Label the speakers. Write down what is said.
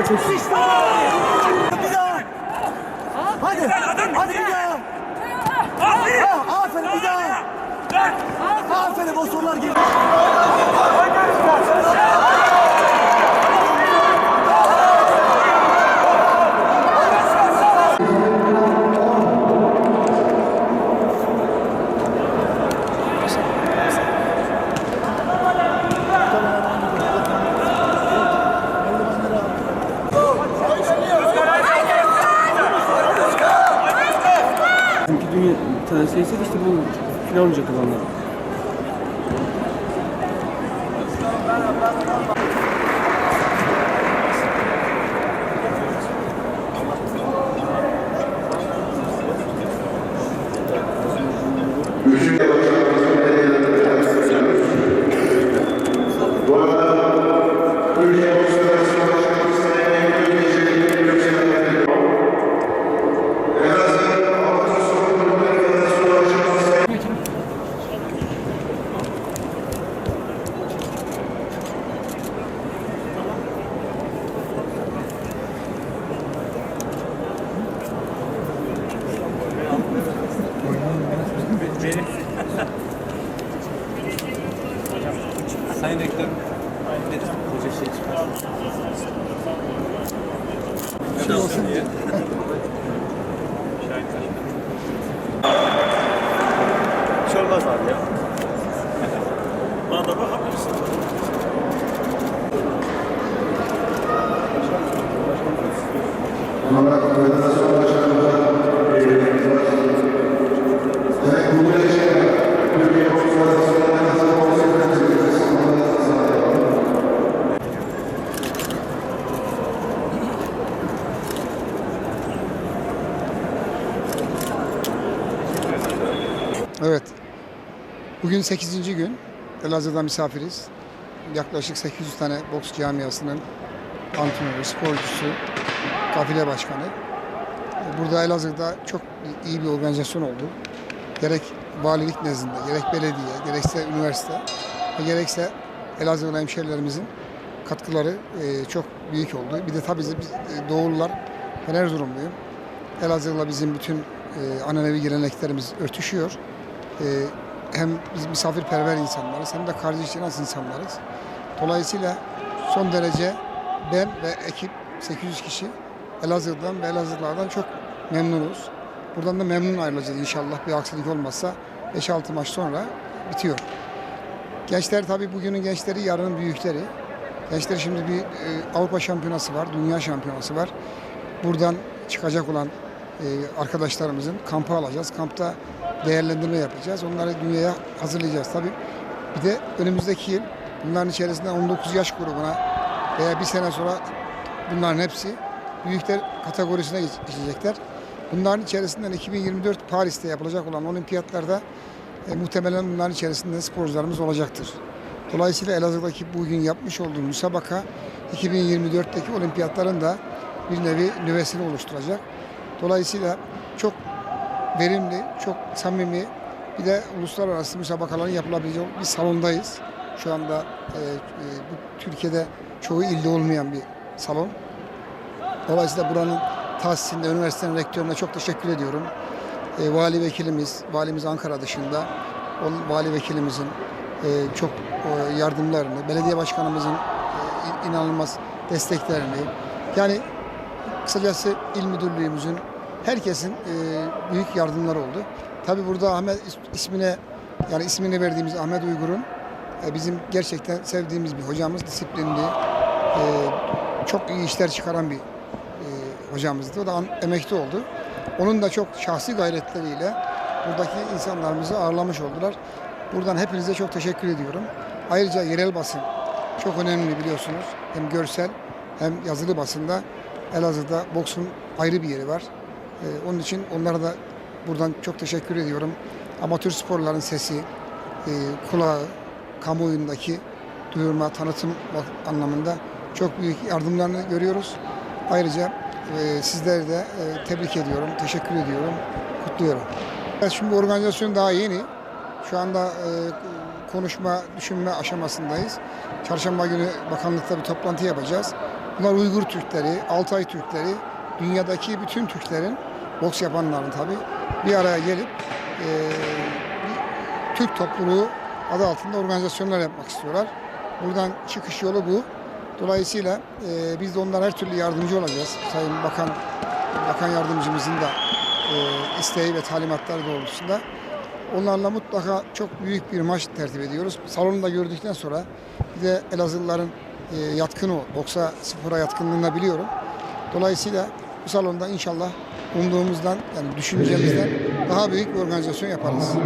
Speaker 1: işte. Bir daha. Hadi. Hadi bir daha. Ha, aferin bir daha. Aferin o sorular geliyor.
Speaker 2: Tanesi ise işte bu final olacak
Speaker 3: şey çıkar. Şey olsun diye.
Speaker 1: Bir şey olmaz abi ya.
Speaker 3: Bana da bakabilirsin.
Speaker 4: Evet. Bugün 8. gün. Elazığ'da misafiriz. Yaklaşık 800 tane boks camiasının antrenörü, sporcusu, kafile başkanı. Burada Elazığ'da çok iyi bir organizasyon oldu. Gerek valilik nezdinde, gerek belediye, gerekse üniversite ve gerekse Elazığlı hemşehrilerimizin katkıları e, çok büyük oldu. Bir de tabii biz e, Doğulular, ben. Elazığ'la bizim bütün e, geleneklerimiz örtüşüyor. E, hem biz misafirperver insanlarız hem de kardeşçe nasıl insanlarız. Dolayısıyla son derece ben ve ekip 800 kişi Elazığ'dan ve Elazığlardan çok memnunuz. Buradan da memnun ayrılacağız inşallah bir aksilik olmazsa 5-6 maç sonra bitiyor. Gençler tabii bugünün gençleri yarının büyükleri. Gençler şimdi bir e, Avrupa şampiyonası var, dünya şampiyonası var. Buradan çıkacak olan e, arkadaşlarımızın kampı alacağız. Kampta değerlendirme yapacağız. Onları dünyaya hazırlayacağız. Tabii bir de önümüzdeki yıl bunların içerisinde 19 yaş grubuna veya bir sene sonra bunların hepsi büyükler kategorisine geç- geçecekler. Bunların içerisinden 2024 Paris'te yapılacak olan olimpiyatlarda e, muhtemelen bunların içerisinde sporcularımız olacaktır. Dolayısıyla Elazığ'daki bugün yapmış olduğu müsabaka 2024'teki olimpiyatların da bir nevi nüvesini oluşturacak. Dolayısıyla çok verimli, çok samimi bir de uluslararası müsabakaların yapılabileceği bir salondayız. Şu anda e, e, bu Türkiye'de çoğu ilde olmayan bir salon. Dolayısıyla buranın tahsisinde, üniversitenin rektörüne çok teşekkür ediyorum. E, vali vekilimiz, valimiz Ankara dışında, o vali vekilimizin e, çok e, yardımlarını, belediye başkanımızın e, inanılmaz desteklerini, yani kısacası il müdürlüğümüzün, herkesin e, büyük yardımları oldu. Tabi burada Ahmet is- ismine, yani ismini verdiğimiz Ahmet Uygur'un e, bizim gerçekten sevdiğimiz bir hocamız, disiplinli, e, çok iyi işler çıkaran bir hocamızdı. O da emekli oldu. Onun da çok şahsi gayretleriyle buradaki insanlarımızı ağırlamış oldular. Buradan hepinize çok teşekkür ediyorum. Ayrıca yerel basın çok önemli biliyorsunuz. Hem görsel hem yazılı basında Elazığ'da boksun ayrı bir yeri var. Ee, onun için onlara da buradan çok teşekkür ediyorum. Amatör sporların sesi, e, kulağı, kamuoyundaki duyurma, tanıtım anlamında çok büyük yardımlarını görüyoruz. Ayrıca e, sizleri de e, tebrik ediyorum, teşekkür ediyorum, kutluyorum. Şimdi organizasyon daha yeni. Şu anda e, konuşma, düşünme aşamasındayız. Çarşamba günü bakanlıkta bir toplantı yapacağız. Bunlar Uygur Türkleri, Altay Türkleri, dünyadaki bütün Türklerin, boks yapanların tabii bir araya gelip e, bir Türk topluluğu adı altında organizasyonlar yapmak istiyorlar. Buradan çıkış yolu bu. Dolayısıyla e, biz de onlara her türlü yardımcı olacağız. Sayın Bakan Bakan Yardımcımızın da e, isteği ve talimatları doğrultusunda. Onlarla mutlaka çok büyük bir maç tertip ediyoruz. Salonu da gördükten sonra bir de Elazığlıların e, yatkın o, boksa spora yatkınlığını biliyorum. Dolayısıyla bu salonda inşallah umduğumuzdan yani düşüncemizden daha büyük bir organizasyon yaparız.